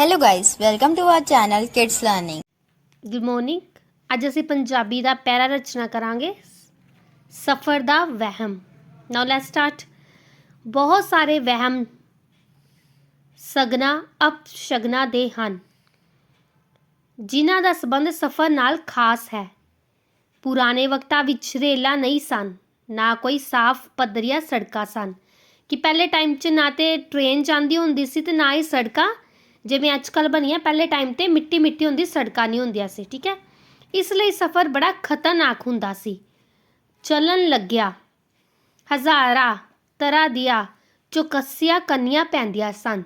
Hello guys, welcome to our channel kids learning good morning ਅੱਜ ਅਸੀਂ ਪੰਜਾਬੀ ਦਾ ਪੈਰਾ ਰਚਨਾ ਕਰਾਂਗੇ ਸਫਰ ਦਾ ਵਹਿਮ। ਨਾਓ ਲੈਟਸ ਸਟਾਰਟ ਬਹੁਤ ਸਾਰੇ ਵਹਿਮ ਸਗਨਾ ਅਪਸ਼ਗਨਾ ਦੇ ਹਨ। ਜਿਨ੍ਹਾਂ ਦਾ ਸੰਬੰਧ ਸਫਰ ਨਾਲ ਖਾਸ ਹੈ। ਪੁਰਾਣੇ ਵਕਤਾਂ ਵਿੱਚ ਰੇਲਾਂ ਨਹੀਂ ਸਨ ਨਾ ਕੋਈ ਸਾਫ਼ ਪੱਧਰੀਆਂ ਸੜਕਾਂ ਸਨ। ਕਿ ਪਹਿਲੇ ਟਾਈਮ 'ਚ ਨਾ ਤੇ ਟ੍ਰੇਨ ਜਾਂਦੀ ਹੁੰਦੀ ਸੀ ਤੇ ਨਾ ਹੀ ਸੜਕਾਂ ਜਿਵੇਂ ਅੱਜ ਕੱਲ੍ਹ ਬਣੀਆਂ ਪਹਿਲੇ ਟਾਈਮ ਤੇ ਮਿੱਟੀ ਮਿੱਟੀ ਹੁੰਦੀ ਸੜਕਾਂ ਨਹੀਂ ਹੁੰਦੀਆਂ ਸੀ ਠੀਕ ਹੈ ਇਸ ਲਈ ਸਫ਼ਰ ਬੜਾ ਖਤਰਨਾਕ ਹੁੰਦਾ ਸੀ ਚੱਲਣ ਲੱਗਿਆ ਹਜ਼ਾਰਾਂ ਤਰ੍ਹਾਂ ਦੀਆਂ ਚੁਕੱਸੀਆਂ ਕੰਨੀਆਂ ਪੈਂਦੀਆਂ ਸਨ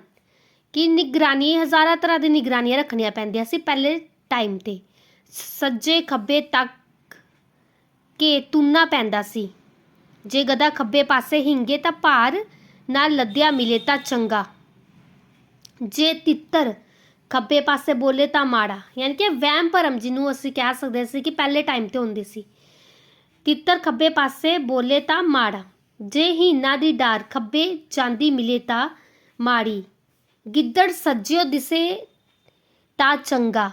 ਕਿ ਨਿਗਰਾਨੀ ਹਜ਼ਾਰਾਂ ਤਰ੍ਹਾਂ ਦੀ ਨਿਗਰਾਨੀਆਂ ਰੱਖਣੀਆਂ ਪੈਂਦੀਆਂ ਸੀ ਪਹਿਲੇ ਟਾਈਮ ਤੇ ਸੱਜੇ ਖੱਬੇ ਤੱਕ ਕੇ ਤੁੰਨਾ ਪੈਂਦਾ ਸੀ ਜੇ ਗਦਾ ਖੱਬੇ ਪਾਸੇ ਹਿੰਗੇ ਤਾਂ ਭਾਰ ਨਾਲ ਲੱਦਿਆ ਮਿਲੇ ਤਾਂ ਚੰਗਾ ਜੇ ਤਿੱਤਰ ਖੱਬੇ ਪਾਸੇ ਬੋਲੇ ਤਾਂ ਮਾੜਾ। ਯਾਨੀ ਕਿ ਵਹਿਮ ਭਰਮ ਜਿਹਨੂੰ ਅਸੀਂ ਕਹਿ ਸਕਦੇ ਸੀ ਕਿ ਪਹਿਲੇ ਟਾਈਮ ਤੇ ਹੁੰਦੀ ਸੀ। ਤਿੱਤਰ ਖੱਬੇ ਪਾਸੇ ਬੋਲੇ ਤਾਂ ਮਾੜਾ। ਜੇ ਹੀਨਾ ਦੀ ਡਾਰ ਖੱਬੇ ਜਾਂਦੀ ਮਿਲੇ ਤਾਂ ਮਾੜੀ। ਗਿੱਦੜ ਸੱਜਿਓ ਦਿਸੇ ਤਾਂ ਚੰਗਾ।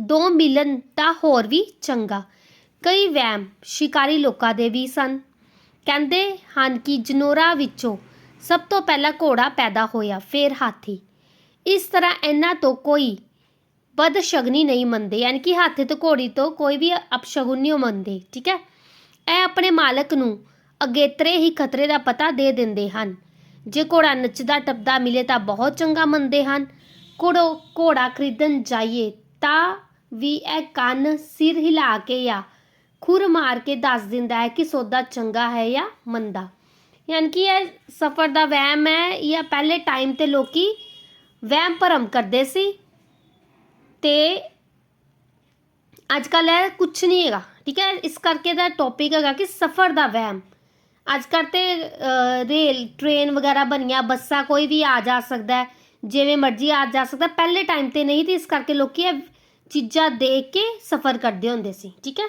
ਦੋ ਮਿਲਨ ਤਾਂ ਹੋਰ ਵੀ ਚੰਗਾ। ਕਈ ਵਹਿਮ ਸ਼ਿਕਾਰੀ ਲੋਕਾਂ ਦੇ ਵੀ ਸਨ। ਕਹਿੰਦੇ ਹਨ ਕਿ ਜਨੋਰਾ ਵਿੱਚੋਂ ਸਭ ਤੋਂ ਪਹਿਲਾਂ ਘੋੜਾ ਪੈਦਾ ਹੋਇਆ, ਫਿਰ ਹਾਥੀ। ਇਸ ਤਰ੍ਹਾਂ ਇਹਨਾਂ ਤੋਂ ਕੋਈ ਬਦਸ਼ਗਨੀ ਨਹੀਂ ਮੰਨਦੇ, ਯਾਨੀ ਕਿ ਹਾਥੀ ਤੋਂ ਘੋੜੀ ਤੋਂ ਕੋਈ ਵੀ ਅਪਸ਼ਗੁਨ ਨਹੀਂ ਮੰਨਦੇ, ਠੀਕ ਹੈ? ਇਹ ਆਪਣੇ ਮਾਲਕ ਨੂੰ ਅਗੇਤਰੇ ਹੀ ਖਤਰੇ ਦਾ ਪਤਾ ਦੇ ਦਿੰਦੇ ਹਨ। ਜੇ ਘੋੜਾ ਨੱਚਦਾ, ਟੱਪਦਾ ਮਿਲੇ ਤਾਂ ਬਹੁਤ ਚੰਗਾ ਮੰਨਦੇ ਹਨ। ਘੋੜੋ ਘੋੜਾ ਖਰੀਦਣ ਜਾਈਏ ਤਾਂ ਵੀ ਇਹ ਕੰਨ ਸਿਰ ਹਿਲਾ ਕੇ ਜਾਂ ਖੁਰ ਮਾਰ ਕੇ ਦੱਸ ਦਿੰਦਾ ਹੈ ਕਿ ਸੌਦਾ ਚੰਗਾ ਹੈ ਜਾਂ ਮੰਦਾ। ਯਾਨੀ ਕਿ ਇਹ ਸਫਰ ਦਾ ਵਹਿਮ ਹੈ ਜਾਂ ਪਹਿਲੇ ਟਾਈਮ ਤੇ ਲੋਕੀ ਵਹਿਮ ਭਰਮ ਕਰਦੇ ਸੀ ਤੇ ਅੱਜ ਕੱਲ ਇਹ ਕੁਝ ਨਹੀਂ ਹੈਗਾ ਠੀਕ ਹੈ ਇਸ ਕਰਕੇ ਦਾ ਟੌਪਿਕ ਹੈਗਾ ਕਿ ਸਫਰ ਦਾ ਵਹਿਮ ਅੱਜ ਕੱਲ੍ਹ ਤੇ ਅ, ਰੇਲ ਟ੍ਰੇਨ ਵਗੈਰਾ ਬਣੀਆਂ ਬੱਸਾਂ ਕੋਈ ਵੀ ਆ ਜਾ ਸਕਦਾ ਹੈ ਜਿਵੇਂ ਮਰਜ਼ੀ ਆ ਜਾ ਸਕਦਾ ਪਹਿਲੇ ਟਾਈਮ ਤੇ ਨਹੀਂ ਤੇ ਇਸ ਕਰਕੇ ਲੋਕੀ ਇਹ ਚੀਜ਼ਾਂ ਦੇਖ ਕੇ ਸਫਰ ਕਰਦੇ ਹੁੰਦੇ ਸੀ ਠੀਕ ਹੈ